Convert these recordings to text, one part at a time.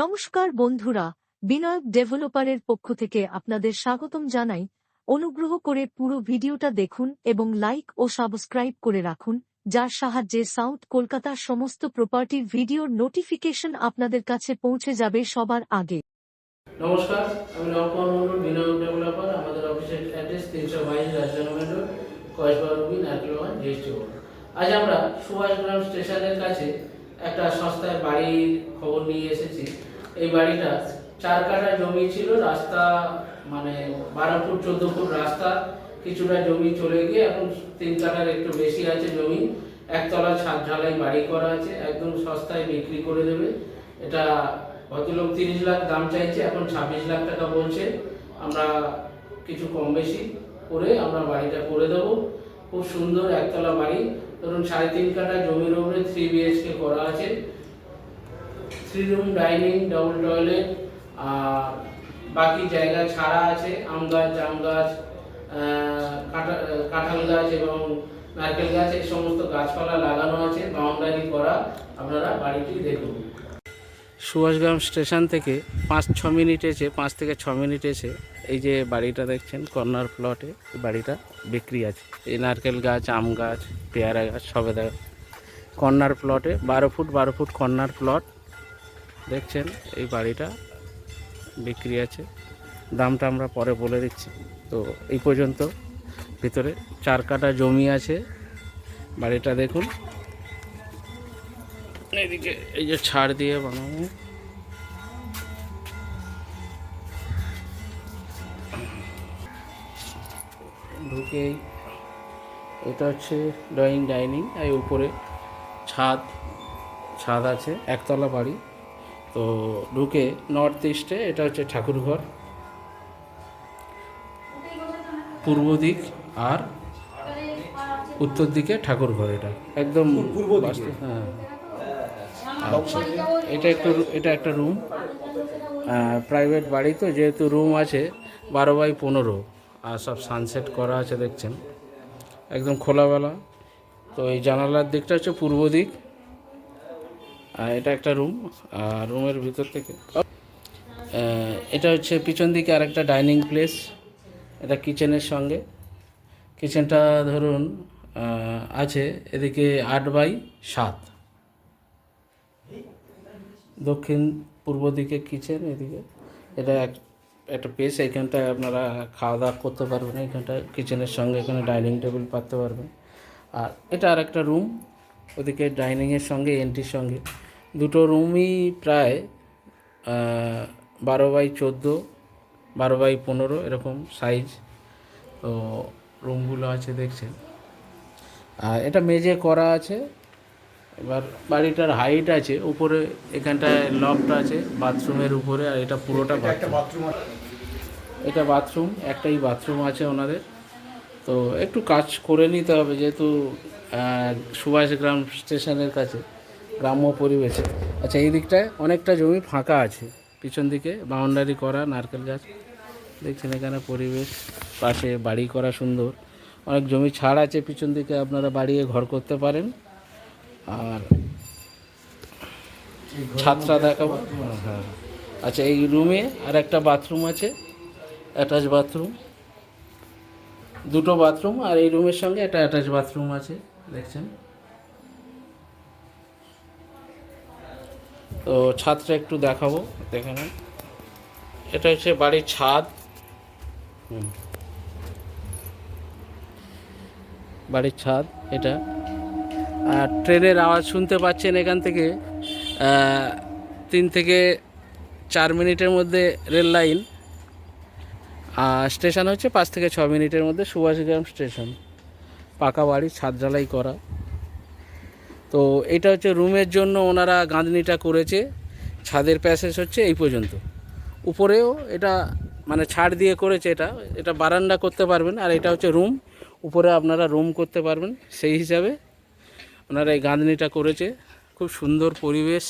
নমস্কার বন্ধুরা, বিনয়ক ডেভেলপারের পক্ষ থেকে আপনাদের স্বাগতম জানাই। অনুগ্রহ করে পুরো ভিডিওটা দেখুন এবং লাইক ও সাবস্ক্রাইব করে রাখুন, যার সাহায্যে সাউথ কলকাতার সমস্ত প্রপার্টির ভিডিওর নোটিফিকেশন আপনাদের কাছে পৌঁছে যাবে সবার আগে। নমস্কার, আমি নবকুমার মন্ডল ডেভেলপার। আমাদের অফিসের অ্যাড্রেস তিনশো বাইশ নারকেলবান আজ আমরা স্টেশনের কাছে একটা সস্তায় বাড়ির খবর নিয়ে এসেছি। এই বাড়িটা চার কাঠা জমি ছিল, রাস্তা মানে বারো ফুট, চোদ্দ ফুট রাস্তা, কিছুটা জমি চলে গিয়ে এখন তিন কাঠার একটু বেশি আছে জমি। একতলা ছাদ ঢালাই বাড়ি করা আছে, একদম সস্তায় বিক্রি করে দেবে। এটা ভদ্রলোক তিরিশ লাখ দাম চাইছে, এখন ছাব্বিশ লাখ টাকা বলছে। আমরা কিছু কম বেশি করে আমরা বাড়িটা করে দেবো। খুব সুন্দর একতলা বাড়ি। ধরুন সাড়ে তিন কাটা জমির উপরে থ্রি বিএইচকে করা আছে। Three room dining double toilet আর বাকি জায়গা ছাড়া আছে, আম গাছ, জাম গাছ কাঁঠাল গাছ এবং নারকেল গাছ, এই সমস্ত গাছপালা লাগানো আছে বাউন্ডারি করা আপনারা বাড়িটি দেখুন। সুভাষগ্রাম স্টেশন থেকে পাঁচ, ছ মিনিট এসে, পাঁচ থেকে ছ মিনিট এসে এই যে বাড়িটা দেখছেন, কর্নার প্লটে বাড়িটা বিক্রি আছে। এই নারকেল গাছ, আম গাছ, পেয়ারা গাছ সবেদা গাছ কর্নার প্লটে বারো ফুট বারো ফুট কর্নার প্লট দেখছেন, এই বাড়িটা বিক্রি আছে। দামটা আমরা পরে বলে দিচ্ছি। তো এই পর্যন্ত ভিতরে চার কাটা জমি আছে। বাড়িটা দেখুন। এদিকে এই যে ছাড় দিয়ে বানাবো ঢুকেই এটা হচ্ছে ড্রয়িং ডাইনিং এই উপরে ছাদ ছাদ আছে একতলা বাড়ি। তো ঢুকে নর্থ ইস্টে এটা হচ্ছে ঠাকুরঘর। পূর্ব দিক আর উত্তর দিকে ঠাকুরঘর এটা। একদম পূর্ব হ্যাঁ। আচ্ছা। এটা একটু এটা একটা রুম প্রাইভেট বাড়ি তো যেহেতু রুম আছে বারো বাই পনেরো। আর সব সানসেট করা আছে দেখছেন। একদম খোলাবেলা। তো এই জানালার দিকটা হচ্ছে পূর্ব দিক। আর এটা একটা রুম আর রুমের ভিতর থেকে এটা হচ্ছে পিছন দিকে আরেকটা ডাইনিং প্লেস এটা কিচেনের সঙ্গে। কিচেনটা ধরুন আছে এদিকে আট বাই সাত। দক্ষিণ পূর্ব দিকে কিচেন এদিকে। এটা এক- একটা পেস এখানটায় আপনারা খাওয়া দাওয়া করতে পারবেন এখানটা কিচেনের সঙ্গে এখানে ডাইনিং টেবিল পাততে পারবেন। আর এটা আর একটা রুম ওদিকে ডাইনিংয়ের সঙ্গে এন্ট্রির সঙ্গে। দুটো রুমই প্রায় বারো বাই চোদ্দ বারো বাই পনেরো এরকম সাইজ তো রুমগুলো আছে দেখছেন। আর এটা মেঝে করা আছে। এবার বাড়িটার হাইট আছে উপরে এখানটায় লফট আছে বাথরুমের উপরে আর এটা পুরোটা বাথরুম এটা বাথরুম একটাই বাথরুম আছে ওনাদের। তো একটু কাজ করে নিতে হবে যেহেতু আহ, সুভাষগ্রাম স্টেশনের কাছে গ্রাম্য পরিবেশে। আচ্ছা এই দিকটায় অনেকটা জমি ফাঁকা আছে। পিছন দিকে বাউন্ডারি করা নারকেল গাছ। দেখছেন এখানে পরিবেশ পাশে বাড়ি করা সুন্দর। অনেক জমি ছাড় আছে পিছন দিকে আপনারা বাড়িয়ে ঘর করতে পারেন। আর ছাদটা দেখাবো। হ্যাঁ আচ্ছা এই রুমে আর একটা বাথরুম আছে। অ্যাটাচ বাথরুম, দুটো বাথরুম আর এই রুমের সঙ্গে একটা অ্যাটাচ বাথরুম আছে, দেখছেন। তো ছাদটা একটু দেখাবো, দেখে নেন। এটা হচ্ছে বাড়ির ছাদ। বাড়ির ছাদ এটা। আর ট্রেনের আওয়াজ শুনতে পাচ্ছেন এখান থেকে তিন থেকে চার মিনিটের মধ্যে রেল লাইন। স্টেশন হচ্ছে পাঁচ থেকে ছ মিনিটের মধ্যে সুভাষগ্রাম স্টেশন। পাকা বাড়ি, ছাদ ঢালাই করা। তো এটা হচ্ছে রুমের জন্য ওনারা গাঁদনিটা করেছে। ছাদের প্যাসেজ হচ্ছে এই পর্যন্ত। উপরেও এটা মানে ছাড় দিয়ে করেছে এটা। এটা বারান্দা করতে পারবেন আর এটা হচ্ছে রুম। উপরে আপনারা রুম করতে পারবেন সেই হিসাবে ওনারা এই গাঁদনিটা করেছে। খুব সুন্দর পরিবেশ।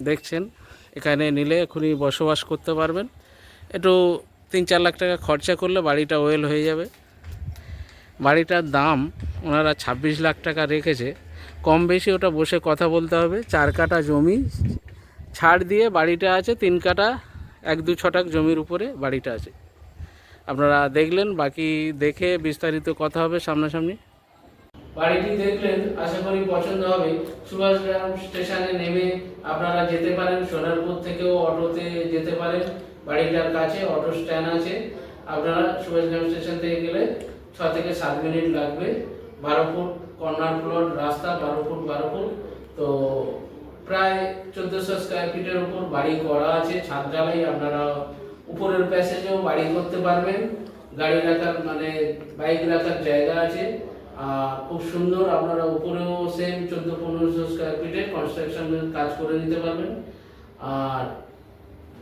দেখছেন? এখানে নিলে এখনই বসবাস করতে পারবেন। একটু তিন চার লাখ টাকা খরচা করলে বাড়িটা ওয়েল হয়ে যাবে। বাড়িটার দাম ওনারা ছাব্বিশ লাখ টাকা রেখেছে। কম বেশি ওটা বসে কথা বলতে হবে। চার কাটা জমি ছাড় দিয়ে বাড়িটা আছে, তিন কাটা, এক দু ছটাক জমির উপরে বাড়িটা আছে। আপনারা দেখলেন, বাকি দেখে বিস্তারিত কথা হবে সামনাসামনি। বাড়িটি দেখলেন আশা করি পছন্দ হবে। সুভাষগ্রাম স্টেশনে নেমে আপনারা যেতে পারেন, সোনারপুর থেকেও অটোতে যেতে পারেন। বাড়িটার কাছে অটো স্ট্যান্ড আছে। আপনারা সুভাষগ্রাম স্টেশন থেকে গেলে ছ থেকে সাত মিনিট লাগবে। বারো ফুট কর্নার ফ্লোর রাস্তা বারো ফুট বারো ফুট তো প্রায় চোদ্দশো স্কোয়ার ফিটের উপর বাড়ি করা আছে, ছাদ ঢালাই। আপনারা উপরের প্যাসেজেও বাড়ি করতে পারবেন। গাড়ি রাখার মানে বাইক রাখার জায়গা আছে। খুব সুন্দর আপনারা উপরেও সেম চোদ্দ পনেরোশো স্কোয়ার ফিটে কনস্ট্রাকশনের কাজ করে নিতে পারবেন। আর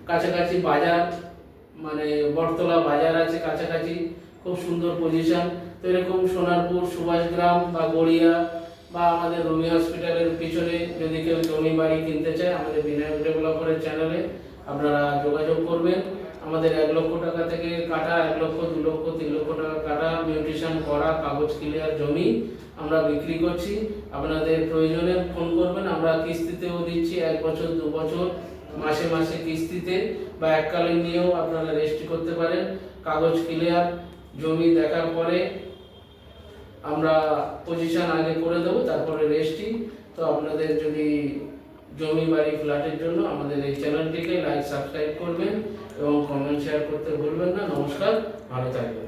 কাছাকাছি বাজার মানে বটতলা বাজার আছে কাছাকাছি, খুব সুন্দর পজিশন তো এরকম সোনারপুর, সুভাষগ্রাম বা গড়িয়া বা আমাদের রুমি হসপিটালের পিছনে যদি কেউ জমি বাড়ি কিনতে চায়, আমাদের বিনায়ক ডেভেলপারের চ্যানেলে আপনারা যোগাযোগ করবেন। আমাদের এক লক্ষ টাকা থেকে কাটা, এক লক্ষ, দু লক্ষ, তিন লক্ষ টাকা কাটা, মিউটেশন করা, কাগজ ক্লিয়ার জমি আমরা বিক্রি করছি। আপনাদের প্রয়োজনে ফোন করবেন, আমরা কিস্তিতেও দিচ্ছি এক বছর, দু বছর, মাসে মাসে কিস্তিতে বা এককালীন নিয়েও আপনারা রেজিস্ট্রি করতে পারেন। কাগজ ক্লিয়ার জমি দেখার পরে আমরা পজিশন আগে করে দেবো, তারপরে রেজিস্ট্রি তো আপনাদের যদি জমি বাড়ি ফ্ল্যাটের জন্য আমাদের এই চ্যানেলটিকে লাইক সাবস্ক্রাইব করবেন। এবং কমেন্ট শেয়ার করতে ভুলবেন না। নমস্কার ভালো থাকবেন।